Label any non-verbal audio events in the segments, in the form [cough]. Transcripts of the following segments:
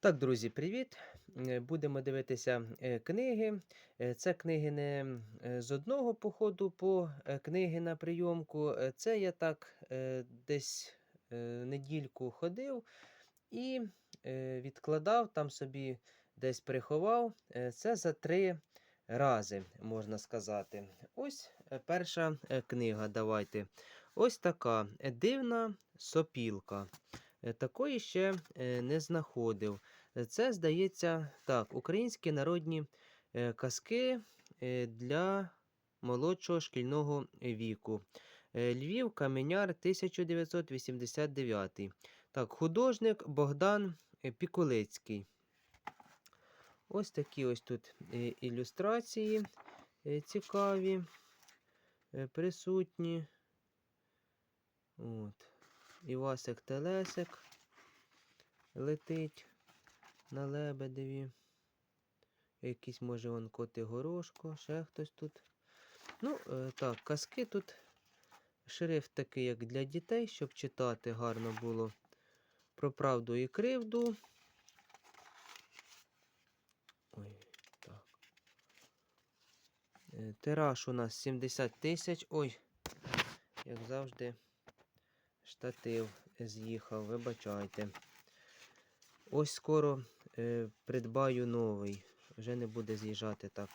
Так, друзі, привіт! Е, Будемо дивитися е, книги. Е, Це книги не з одного походу по книги на прийомку. Це я так десь недільку ходив і відкладав, там собі десь приховав. Це за три рази, можна сказати. Ось перша книга. Давайте. Ось така дивна сопілка. Е, Такої ще е, не знаходив. Це, здається, так, українські народні е, казки для молодшого шкільного віку. Львів, Каменяр, 1989. Так, художник Богдан Піколецький. Ось такі ось тут ілюстрації цікаві, присутні. От. Івасик Телесик летить на лебедеві. Якийсь, може, вон коти горошко, ще хтось тут. Ну, е, так, казки тут. Шрифт такий, як для дітей, щоб читати гарно було про правду і кривду. Ой, так. Е, Тираж у нас 70 тисяч. Ой, як завжди, штатив з'їхав, вибачайте. Ось скоро е, придбаю новий. Вже не буде з'їжджати так.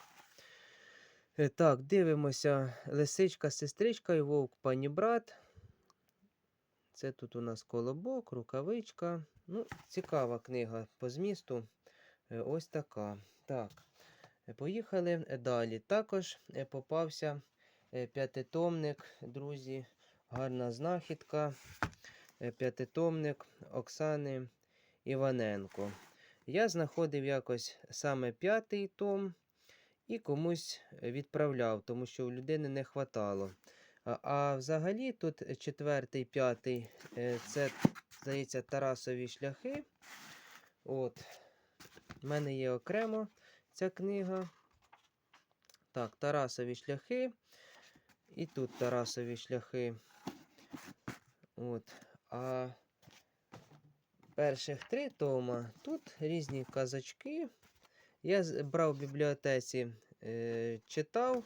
Е, так, дивимося. Лисичка, сестричка і вовк пані брат. Це тут у нас колобок, рукавичка. Ну, цікава книга по змісту. Е, ось така. Так. е, Поїхали далі. Також е, попався е, п'ятитомник, друзі. Гарна знахідка. Е, П'ятитомник Оксани Іваненко. Я знаходив якось саме п'ятий том і комусь відправляв, тому що у людини не хватало. А, взагалі тут четвертий, п'ятий е, це, здається, Тарасові шляхи. От. У мене є окремо ця книга. Так, Тарасові шляхи. І тут Тарасові шляхи. От. А перших три тома тут різні казачки. Я брав в бібліотеці, е, читав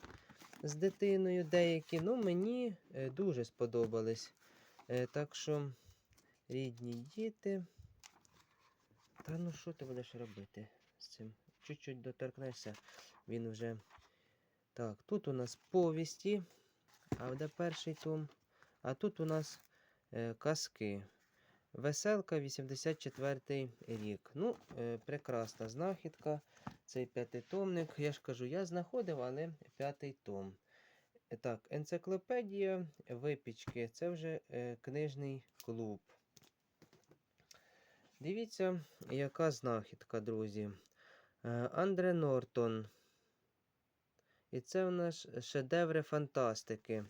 з дитиною деякі, ну мені е, дуже сподобались. Е, так що, рідні діти. Та ну що ти будеш робити з цим? Чуть-чуть доторкнешся, він вже. Так, тут у нас повісті, а де перший том. А тут у нас казки. Веселка 84 рік. Ну, е, прекрасна знахідка. Цей п'ятитомник. Я ж кажу, я знаходив, але п'ятий том. Е, Так, енциклопедія випічки. Це вже е, книжний клуб. Дивіться, яка знахідка, друзі. Е, Андре Нортон. І це у нас шедеври фантастики.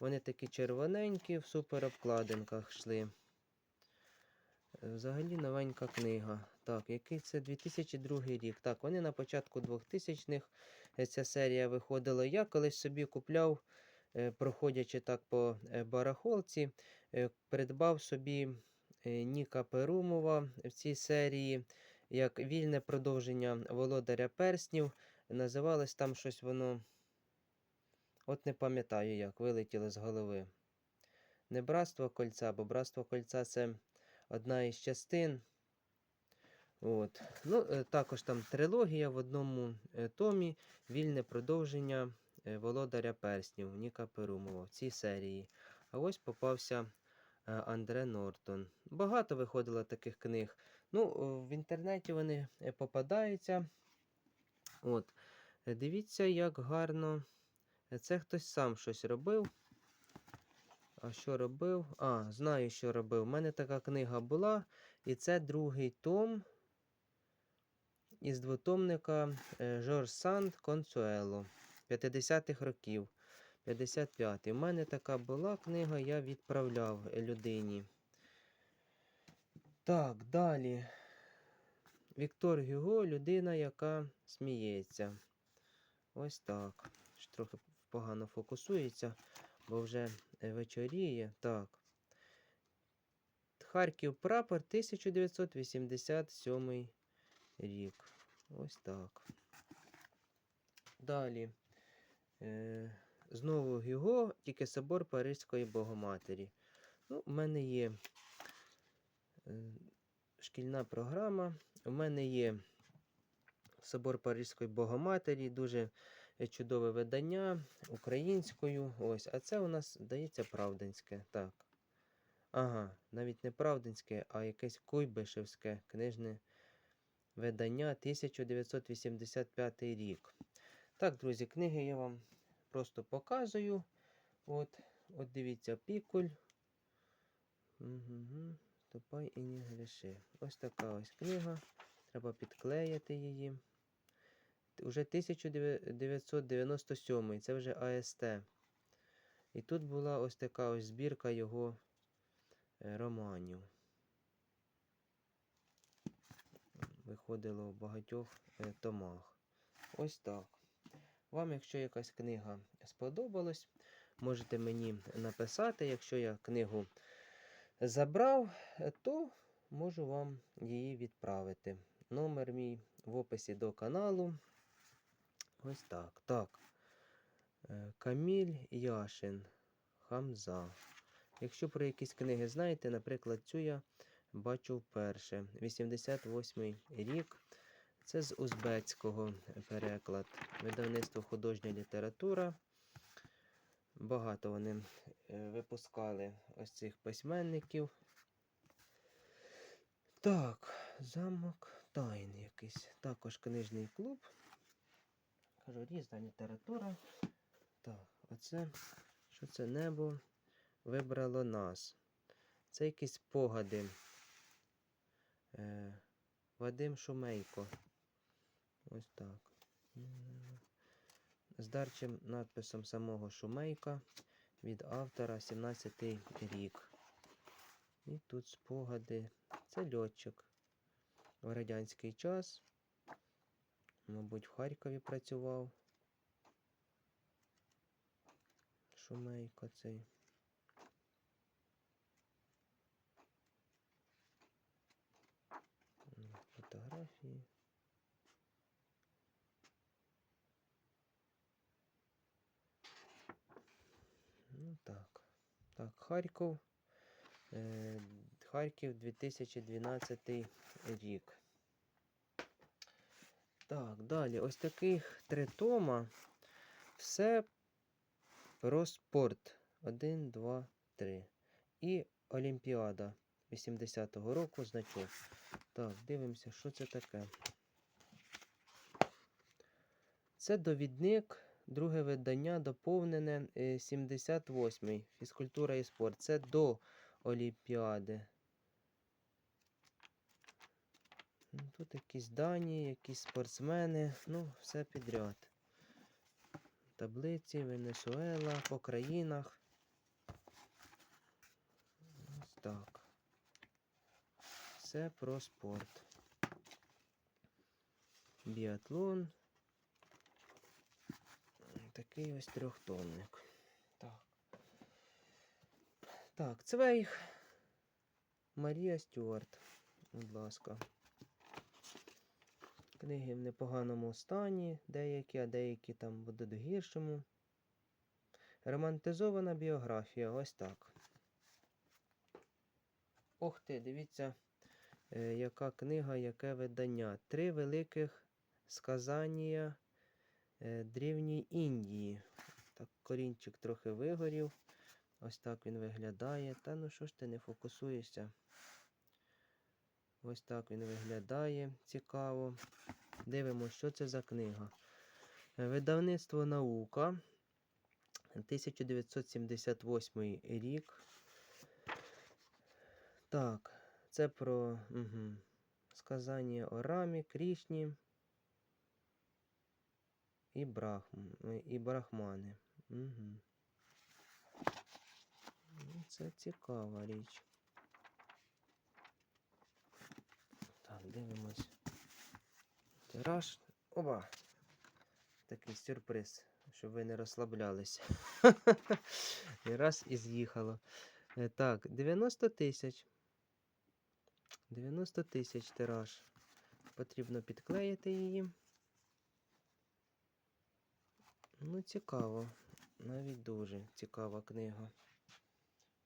Вони такі червоненькі, в суперобкладинках йшли. Е, Взагалі новенька книга. Так, який це 2002 рік. Так, вони на початку 2000-х е, ця серія виходила. Я колись собі купляв, е, проходячи так по барахолці, придбав собі Ніка Перумова в цій серії як вільне продовження Володаря Перснів. Називалось там щось воно. От не пам'ятаю як, вилетіло з голови. Не братство кольця, бо братство кольця це одна із частин. От. Ну, е, також там трилогія в одному е, томі, вільне продовження е, Володаря Перснів Ніка Перумова в цій серії. А ось попався Андре Нортон. Багато виходило таких книг. Ну, в інтернеті вони попадаються. От. Дивіться, як гарно. Е, Це хтось сам щось робив. А що робив? А, знаю, що робив. У мене така книга була, і це другий том із двотомника е, Жорж Санд Консуело 50-х років. 55-й. У мене така була книга, я відправляв людині. Так, далі. Віктор Гюго людина, яка сміється. Ось так. Трохи погано фокусується, бо вже е, вечоріє. Так. Харків прапор 1987 рік. Ось так. Далі. Е, знову Гюго, тільки собор Паризької Богоматері. Ну, у мене є е, шкільна програма. У мене є Собор Паризької Богоматері, дуже чудове видання українською. Ось, а це у нас, здається, правдинське. Так. Ага, навіть не правдинське, а якесь Куйбишевське книжне видання 1985 рік. Так, друзі, книги я вам просто показую. От, от дивіться, пікуль. Угу. Ступай і не гріши. Ось така ось книга. Треба підклеїти її. Уже 1997, це вже АСТ. І тут була ось така ось збірка його е, романів. Виходило в багатьох е, томах. Ось так. Вам, якщо якась книга сподобалась, можете мені написати. Якщо я книгу забрав, е, то можу вам її відправити. Номер мій в описі до каналу. Ось так. Так. Е, Каміль Яшин. Хамза. Якщо про якісь книги знаєте, наприклад, цю я бачу вперше. 88 рік. Це з узбецького переклад. Видавництво художня література. Багато вони е, випускали ось цих письменників. Так, замок тайн якийсь. Також книжний клуб. Кажу, різна література. Так, оце, що це небо вибрало нас. Це якісь спогади. Е, Вадим Шумейко. Ось так. З дарчим надписом самого Шумейка від автора 17 рік. І тут спогади. Це льотчик. В радянський час. Мабуть, в Харкові працював. Шумейко цей. Фотографії. Ну так. Так, Харків. Е, Харків 2012 рік. Так, далі. Ось таких три тома. Все про спорт. Один, два, три. І Олімпіада 80-го року значок. Так, дивимося, що це таке. Це довідник, друге видання, доповнене е, 78-й. Фізкультура і спорт. Це до Олімпіади. Ну, Тут якісь дані, якісь спортсмени, ну, все підряд. Таблиці, Венесуела, по країнах. Ось так. Все про спорт. Біатлон. Такий ось трьохтонник. Так. Так, Цвейг. Марія Стюарт. Будь ласка. Книги в непоганому стані, деякі, а деякі там в гіршому. Романтизована біографія, ось так. Ох ти, дивіться, е, яка книга, яке видання. Три великих сказання е, Древньої Індії. Так, корінчик трохи вигорів. Ось так він виглядає. Та ну що ж ти не фокусуєшся? Ось так він виглядає цікаво. Дивимося, що це за книга. Видавництво наука. 1978 рік. Так, це про угу, сказання Орамі, Крішні і, Брахм, і Брахмани. Угу. Це цікава річ. Дивимось. Тираж. Оба! Такий сюрприз, щоб ви не розслаблялись. [laughs] І раз і з'їхало. Е, Так, 90 тисяч. 90 тисяч тираж. Потрібно підклеїти її. Ну, цікаво. Навіть дуже цікава книга.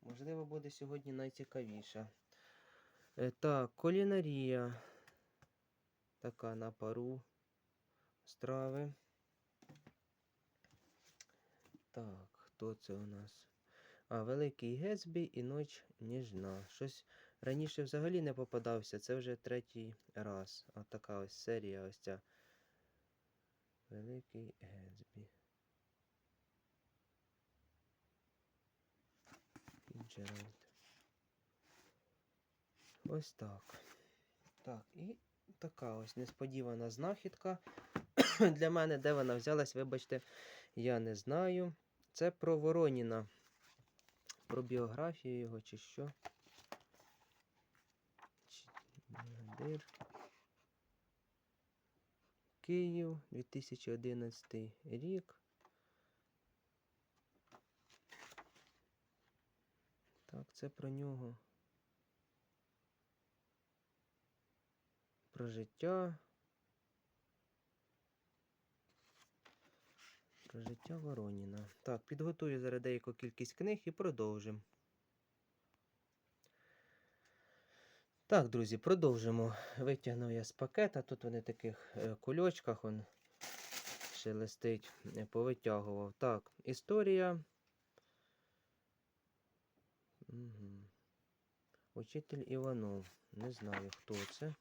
Можливо, буде сьогодні найцікавіша. Так, кулінарія. Така на пару страви. Так, хто це у нас? А, Великий Гетсбі і Ноч Ніжна. Щось раніше взагалі не попадався. Це вже третій раз. От така ось серія ось ця. Великий Гетсбі. Фіджеральд. Ось так. Так, і така ось несподівана знахідка. [clears throat] Для мене, де вона взялась, вибачте, я не знаю. Це про Вороніна. Про біографію його чи що. Бригадир. Київ, 2011 рік. Так, це про нього. Про життя. Про життя Вороніна. Так, підготую зараз деяку кількість книг і продовжимо. Так, друзі, продовжимо. Витягнув я з пакета. Тут вони в таких е, кульочках он шелестить, е, повитягував. Так, історія. Угу. Учитель Іванов. Не знаю, хто це.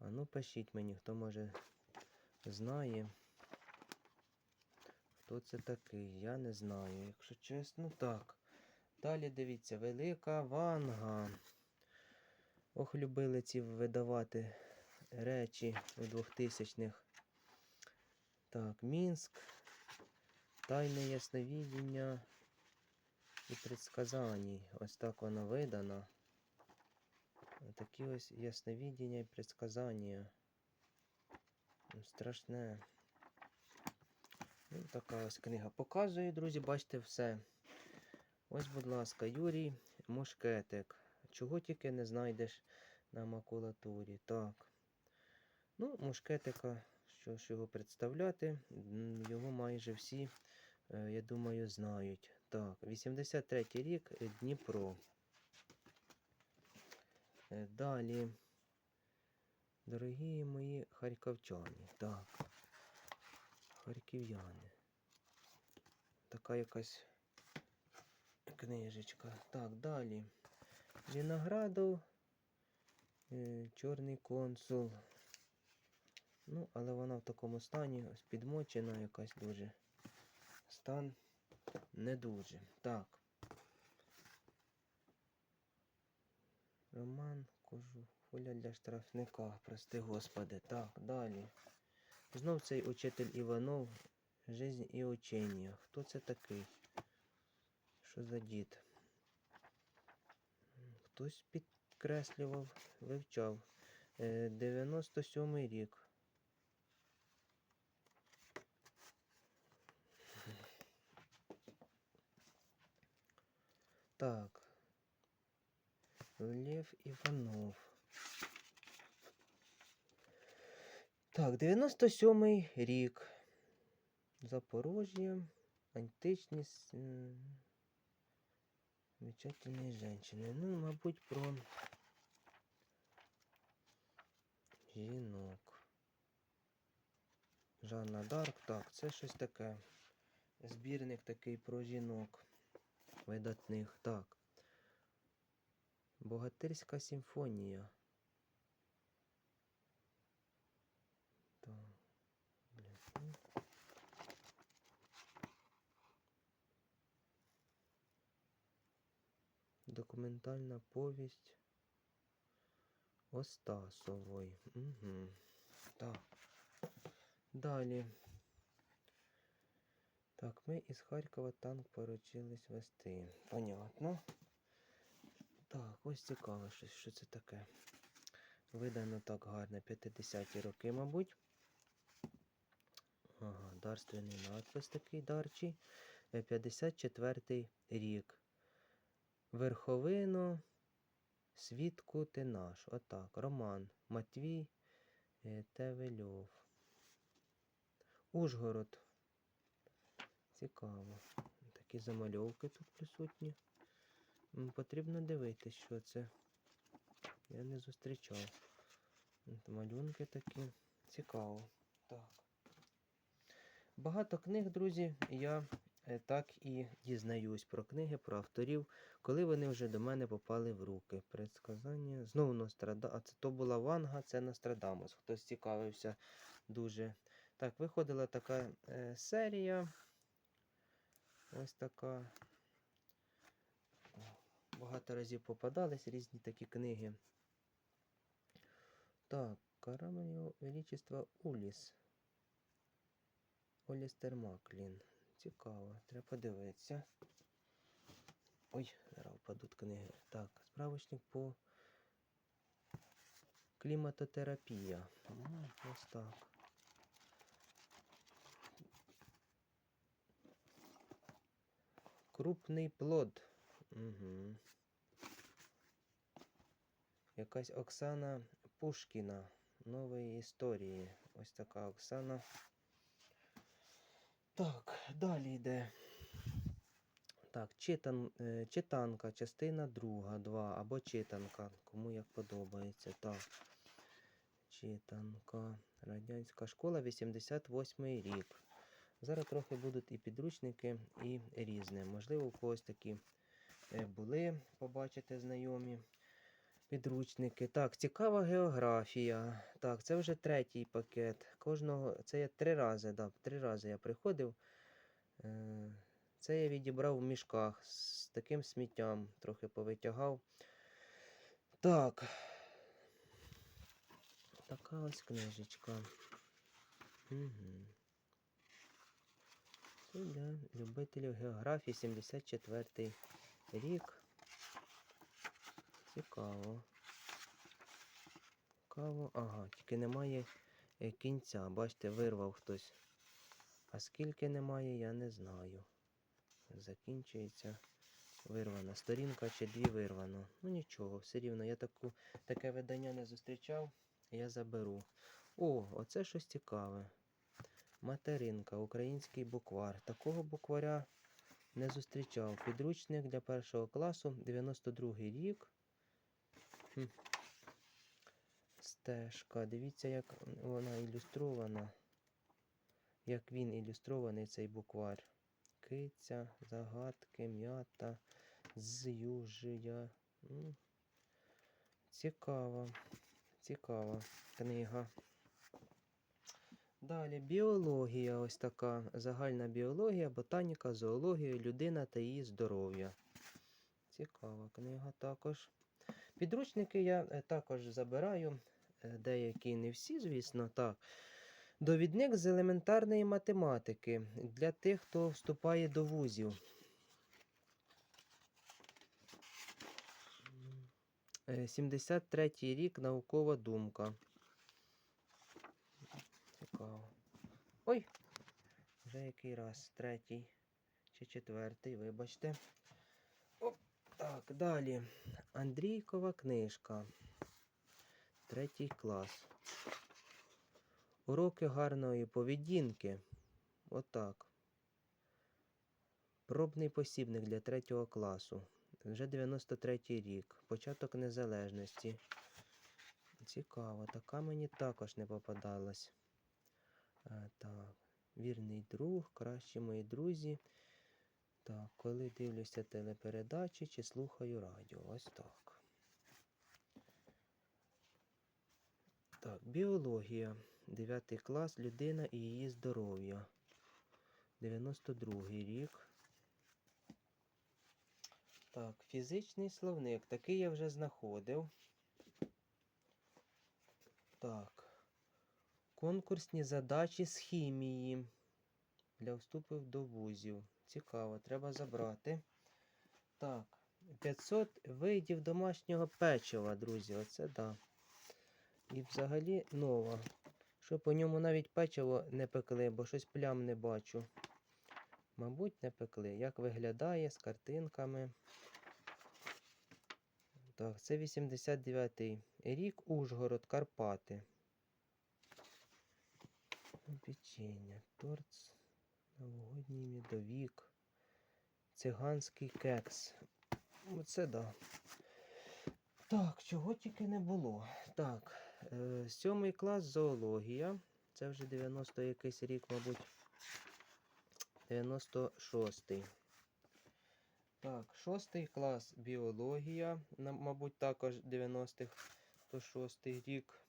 А ну пишіть мені, хто може знає. Хто це такий? Я не знаю, якщо чесно. Так. Далі дивіться, велика ванга. Ох, любили ці видавати речі у 2000-х. Так, Мінськ. Тайне ясновідіння і предсказаний. Ось так воно видано. Такі ось ясновідіння і предсказання. Страшне. Ну, така ось книга показує, друзі, бачите все. Ось, будь ласка, Юрій Мушкетик. Чого тільки не знайдеш на макулатурі. Так. Ну, мушкетика, що ж його представляти, його майже всі, е, я думаю, знають. Так, 83 рік Дніпро. Е, Далі. Дорогі мої харківчани. Так. Харків'яни. Така якась книжечка. Так, далі. Виноградов. е, Чорний консул. Ну, але вона в такому стані, ось підмочена якась дуже. Стан не дуже. Так. Роман Кожухоля для штрафника. Прости господи. Так, далі. Знов цей учитель Іванов. Жизнь і учення. Хто це такий? Що за дід? Хтось підкреслював, вивчав. Е, 97-й рік. Так. Лев Іванов. Так, 97-й рік. Запорожжя. Античність. м, Замечательные женщины. Ну, мабуть, про жінок. Жанна Дарк. Так, це щось таке. Збірник такий про жінок. Видатних. Так. Богатирська симфонія. Так. Ну. Документальна повість Остасової. Угу. Так. Далі. Так, ми із Харкова танк поручились вести. Понятно. Так, ось цікаво, що, що це таке. Видано так гарно 50-ті роки, мабуть. Ага, дарственний надпис такий дарчий. Е, 54-й рік. Верховино Свідку ти наш. Отак. Роман. Матвій е, Тевельов. Ужгород. Цікаво. Такі замальовки тут присутні. Потрібно дивитись, що це. Я не зустрічав. Малюнки такі. Цікаво. Так. Багато книг, друзі, я е, так і дізнаюсь про книги, про авторів, коли вони вже до мене попали в руки. Предсказання. Знову Нострада. А це то була Ванга, це Нострадамус. Хтось цікавився дуже. Так, виходила така е, серія. Ось така. Багато разів попадались різні такі книги. Так, Карамель Величество Уліс. Олістер Маклін. Цікаво, треба подивитися. Ой, зараз впадуть книги. Так, справочник по кліматотерапія. М, Ось так. Крупний плод. Угу. Якась Оксана Пушкіна. Нової історії. Ось така Оксана. Так, далі йде. Так, читан, е, читанка, частина друга, 2 або читанка, кому як подобається. Так. Читанка. Радянська школа, 88 й рік. Зараз трохи будуть і підручники, і різне. Можливо, у когось такі були, побачите знайомі підручники. Так, цікава географія. Так, це вже третій пакет. Кожного, це я три рази, да, три рази я приходив. Е, Це я відібрав в мішках з таким сміттям, трохи повитягав. Так. Така ось книжечка. Угу. Це для любителів географії 74 рік. Цікаво. Цікаво. Ага, тільки немає е, кінця. Бачите, вирвав хтось. А скільки немає, я не знаю. Закінчується вирвана сторінка чи дві вирвано. Ну нічого, все рівно я таку, таке видання не зустрічав, я заберу. О, оце щось цікаве. Материнка, український буквар. Такого букваря не зустрічав. Підручник для першого класу, 92 рік. Хм. Стежка. Дивіться, як вона ілюстрована. Як він ілюстрований цей буквар. Киця, загадки, м'ята, з'южия. Цікава, цікава книга. Далі біологія, ось така загальна біологія, ботаніка, зоологія, людина та її здоров'я. Цікава книга також. Підручники я е, також забираю, е, деякі не всі, звісно, так. Довідник з елементарної математики для тих, хто вступає до вузів. Е, 73-й рік наукова думка. Цікаво. Ой! Вже який раз? Третій чи четвертий, вибачте. Оп, так, далі. Андрійкова книжка. Третій клас. Уроки гарної поведінки. Отак. Пробний посібник для третього класу. Вже 93-й рік. Початок незалежності. Цікаво, така мені також не попадалась. А, так. Вірний друг, кращі мої друзі. Так, коли дивлюся телепередачі чи слухаю радіо. Ось так. Так, біологія. 9 клас. Людина і її здоров'я. 92 рік. Так, фізичний словник. Такий я вже знаходив. Так. Конкурсні задачі з хімії. Для вступів до вузів. Цікаво, треба забрати. Так, 500 видів домашнього печива, друзі. Оце да. І взагалі нова. Що по ньому навіть печиво не пекли, бо щось плям не бачу. Мабуть, не пекли. Як виглядає з картинками. Так, це 89-й рік, Ужгород, Карпати. Печення, торт, новогодній медовік, циганський кекс. Оце да. Так, чого тільки не було. Так, е, сьомий клас зоологія. Це вже 90 якийсь рік, мабуть. 96-й. Так, шостий клас біологія, мабуть, також 90-х, то шостий рік.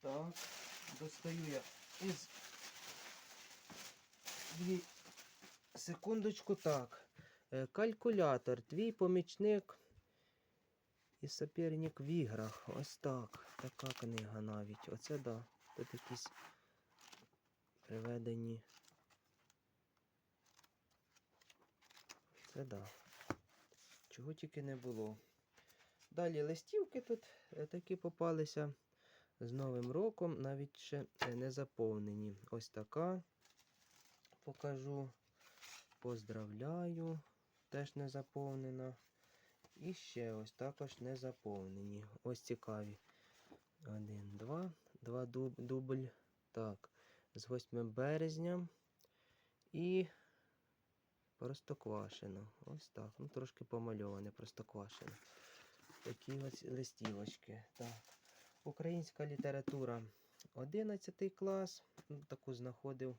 Так, достаю я із дві секундочку. Так. Е, Калькулятор, твій помічник і соперник в іграх. Ось так. Така книга навіть. Оце да. Тут якісь приведені. Це да. Чого тільки не було. Далі листівки тут е, такі попалися. З Новим роком навіть ще е, не заповнені. Ось така. Покажу. Поздравляю. Теж не заповнена. І ще ось також не заповнені. Ось цікаві. Один, два. Два дуб, дубль. Так. З 8 березня. І Простоквашино. Ось так. Ну, трошки помальоване, простоквашино. Такі ось листівочки. Так. Українська література 11 клас. Ну, таку знаходив.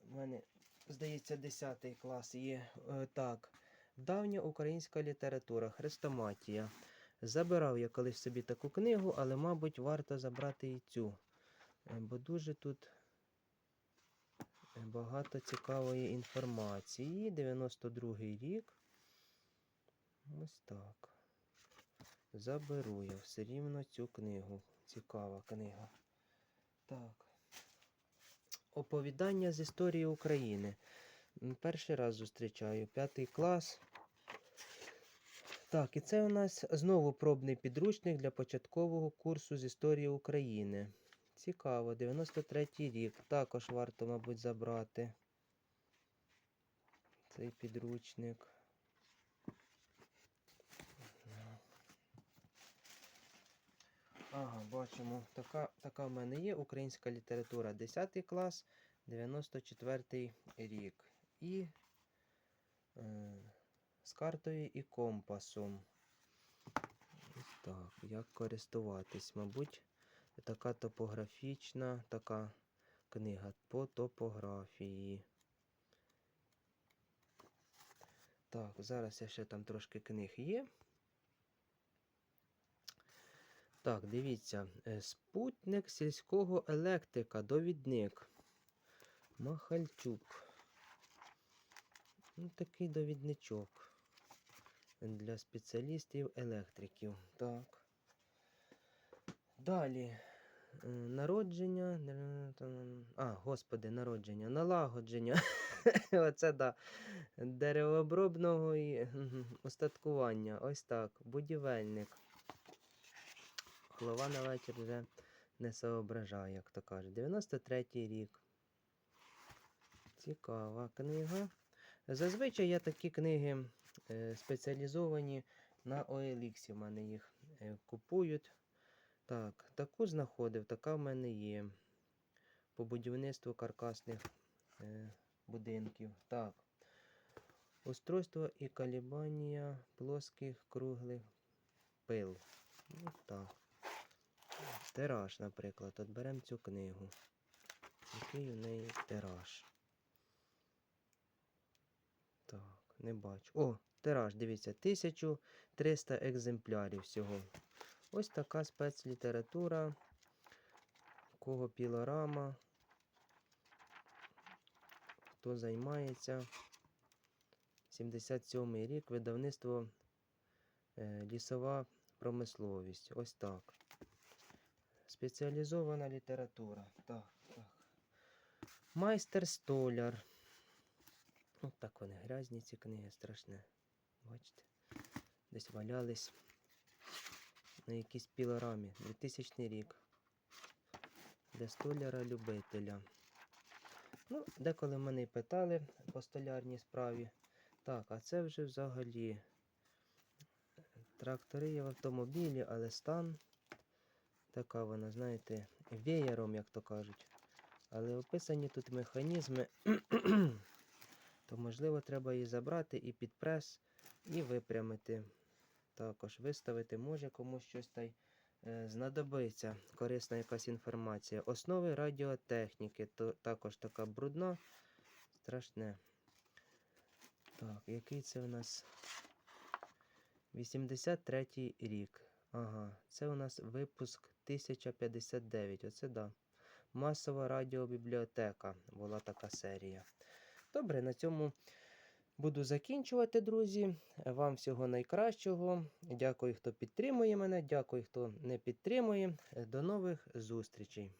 У мене, здається, 10 клас є. Е, так. Давня українська література, Хрестоматія. Забирав я колись собі таку книгу, але, мабуть, варто забрати і цю. Е, Бо дуже тут Е, Багато цікавої інформації. 92-й рік. Ось так. Заберу я все рівно цю книгу. Цікава книга. Так. Оповідання з історії України. Перший раз зустрічаю. П'ятий клас. Так, і це у нас знову пробний підручник для початкового курсу з історії України. Цікаво, 93-й рік. Також варто, мабуть, забрати цей підручник. Ага, бачимо. Така, така в мене є. Українська література 10 клас, 94 рік. І е, з картою і компасом. Так, як користуватись, мабуть така топографічна така книга по топографії. Так, зараз я ще там трошки книг є. Так, дивіться, е, спутник сільського електрика, довідник. Махальчук. Ну, такий довідничок для спеціалістів електриків. Так. Далі. Е, Народження. А, господи, народження. Налагодження. [laughs] Оце да. Деревообробного і мгм, устаткування. Ось так. Будівельник. Голова на вечір вже не соображає, як то кажуть. 93-й рік. Цікава книга. Зазвичай я такі книги е, спеціалізовані на OLX. У мене їх е, купують. Так, таку знаходив, така в мене є. По будівництву каркасних е, будинків. Так. Устройство і калібанія плоских круглих пил. Ну, так. Тираж, наприклад. От беремо цю книгу. Який у неї тираж? Так, не бачу. О, тираж, дивіться, 1300 екземплярів всього. Ось така спецлітература. Кого пілорама. Хто займається? 77 рік, видавництво е, лісова промисловість. Ось так. Спеціалізована література. Так, так. Майстер столяр. От так вони грязні, ці книги, страшне. Бачите? Десь валялись на якійсь пілорамі. 2000 рік. Для столяра-любителя. Ну, деколи мене питали по столярній справі. Так, а це вже взагалі Трактори є в автомобілі, але стан така вона, знаєте, веєром, як то кажуть. Але описані тут механізми, [clears throat] то можливо треба її забрати і під прес, і випрямити. Також виставити може комусь щось та й е, знадобиться. Корисна якась інформація. Основи радіотехніки, то також така брудна, страшне. Так, який це у нас 83 рік. Ага, це у нас випуск 1059. Оце да. Масова радіобібліотека була така серія. Добре, на цьому буду закінчувати, друзі. Вам всього найкращого. Дякую, хто підтримує мене. Дякую, хто не підтримує. До нових зустрічей.